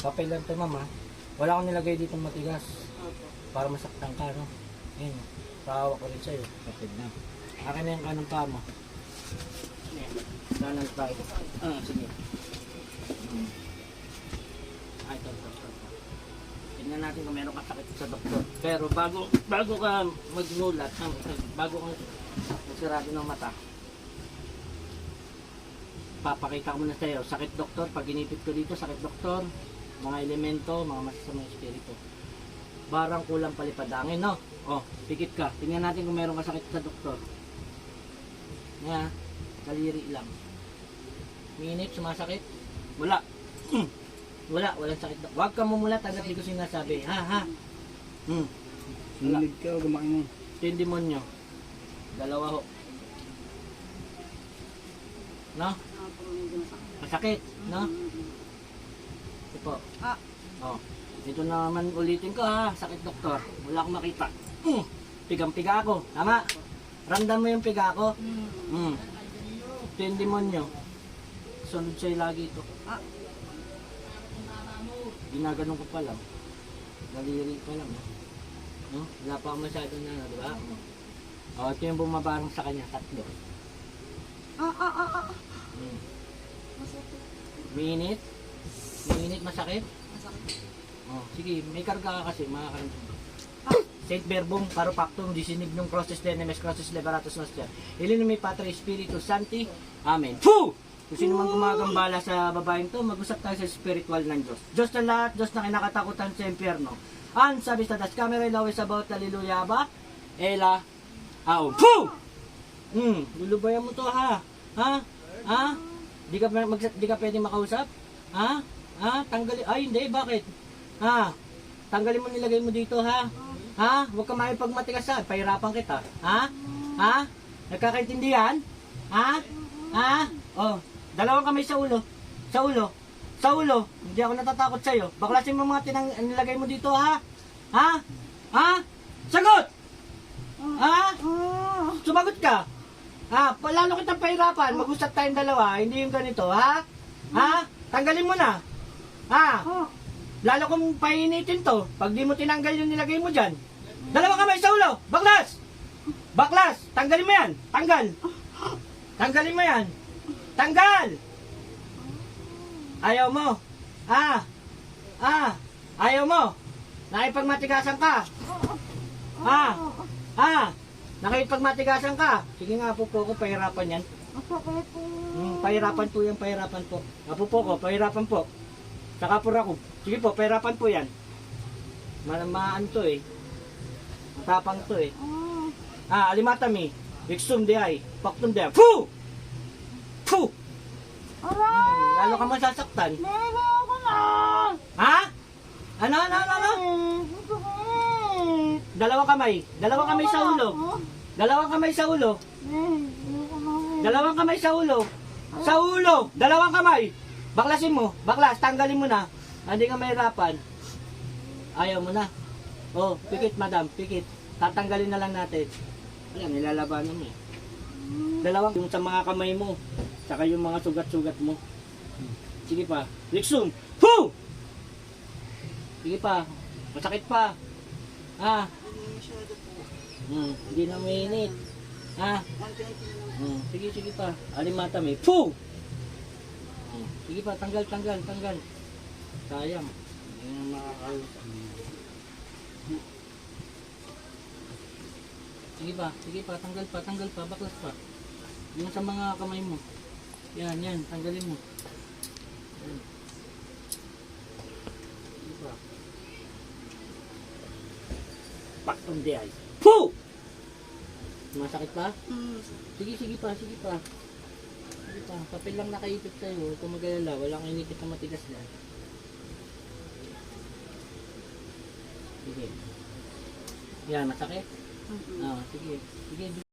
Papel lang to mama. Wala akong nilagay dito matigas. Opo. Para masaktan ka, no? Ayun. Pahawa ko rin sa'yo. Papel na. Akin na yung kanong paa mo. Ayan. Danan tayo. Ah, sige. Hmm. Ah, ito, ito, ito, ito. Tingnan natin kung meron ka sakit sa doktor. Pero bago bago ka magmulat, ha, bago ka magsarado ng mata, papakita ko muna sa'yo. Sakit doktor, pag ginipit ko dito, sakit doktor, mga elemento, mga masasamang espiritu. Barang kulang palipadangin, no? Oh, pikit ka. Tingnan natin kung meron ka sakit sa doktor. Nga, kaliri lang. Minute, sumasakit? Wala. Wala, walang sakit. Huwag ka mumulat hanggat di ko sinasabi. Ha, ha? Hmm. Sinulid ka o gumain mo. Ito yung demonyo. Dalawa ho. No? Medyo masakit. Masakit, no? Mm. Ito po. Ah. Oh. Ito naman ulitin ko ha. Sakit doktor. Wala akong makita. Mm. Pigang-piga ako. Tama? Ramdam mo yung piga ko? Mm. Hmm. Ito yung demonyo. Sunod sa'yo lagi ito. Ah. Ginaganon ko pa lang. Daliri pa lang. No? Wala pa ako masyado na, di ba? Oh, ito yung bumabarang sa kanya. Tatlo. Ah, ah, ah, ah. Hmm. Masakit. Minute masakit? Masakit. Oh, sige, may karga ka kasi, makakaramdam. Saint Verbum, Paropactum, Disinib nung crosses Denemes, crosses Liberatus Nostra. Ilinumi Patre Spiritus Santi. Amen. Fu! Kung sino man gumagambala sa babaeng to, mag-usap tayo sa spiritual ng Diyos. Diyos na lahat, Diyos na kinakatakutan sa impyerno. An sabi sa das camera, lawis about, hallelujah ba? Ela, ao. Fu! Hmm, lulubayan mo to ha. Ha? Ha? Di ka, mag, di ka pwede makausap? Ha? Ha? Tanggalin. Ay, hindi. Bakit? Ha? Tanggalin mo nilagay mo dito ha? Ha? Huwag ka makipagmatigas ha. Pahirapan kita. Ha? Ha? Nagkakaintindihan? Ha? Ha? Oh, dalawang kamay sa ulo. Sa ulo. Sa ulo. Hindi ako natatakot sa'yo. Baklasin mo mga tinang nilagay mo dito ha? Ha? Ha? Sagot! Ha? Sumagot ka. Ha? Lalo kitang pahirapan. Mag-usap tayong dalawa. Hindi yung ganito, ha? Ha? Tanggalin mo na. Ah. Lalo kong painitin to. Pag di mo tinanggal yung nilagay mo dyan. Dalawa kamay sa ulo. Baklas! Baklas! Tanggalin mo yan. Tanggal. Tanggalin mo yan. Tanggal! Ayaw mo. Ah. Ah. Ayaw mo. Nakipagmatigasan ka. Ah. Ah. Nakipagmatigasan ka. Sige nga po po ko, pahirapan yan. Hmm, pahirapan po yan, pahirapan po. Apo po ko, pahirapan po. Saka po ako. Sige po, pahirapan po yan. Malamaan to eh. Matapang to eh. Ah. Ah, alimatami. Iksum di ay. Paktum di ay. Fu! Fu! Aray! Lalo ka masasaktan. Nagawa ko na! Ha? Ano, ano, ano, ano? Dalawang kamay. Dalawang kamay sa ulo. Dalawang kamay sa ulo. Dalawang kamay sa ulo. Sa ulo. Dalawang kamay. Baklasin mo. Baklas. Tanggalin mo na. Hindi ka mahirapan. Ayaw mo na. Oh, pikit madam. Pikit. Tatanggalin na lang natin. Alam, nilalabanan mo. Dalawang yung sa mga kamay mo. Saka yung mga sugat-sugat mo. Sige pa. Lixum. Hu! Sige pa. Masakit pa. Ah. Hmm, hindi na mainit. Ah. Hmm, sige, sige pa. Alimata may. Fu! Hmm, sige pa, tanggal, tanggal, tanggal. Sayang. Hindi na makakausap. Sige pa, sige pa, tanggal pa, tanggal pa, baklas pa. Yung sa mga kamay mo. Yan, yan, tanggalin mo. Yan. Sige pa. Paktong di ay. Masakit pa? Mm. Sige, sige pa, sige pa. Pa, papel lang nakaipit. Huwag kang mag-alala, wala kang inipit na matigas na. Sige. Yan, masakit? Mm. Ah, sige. Sige,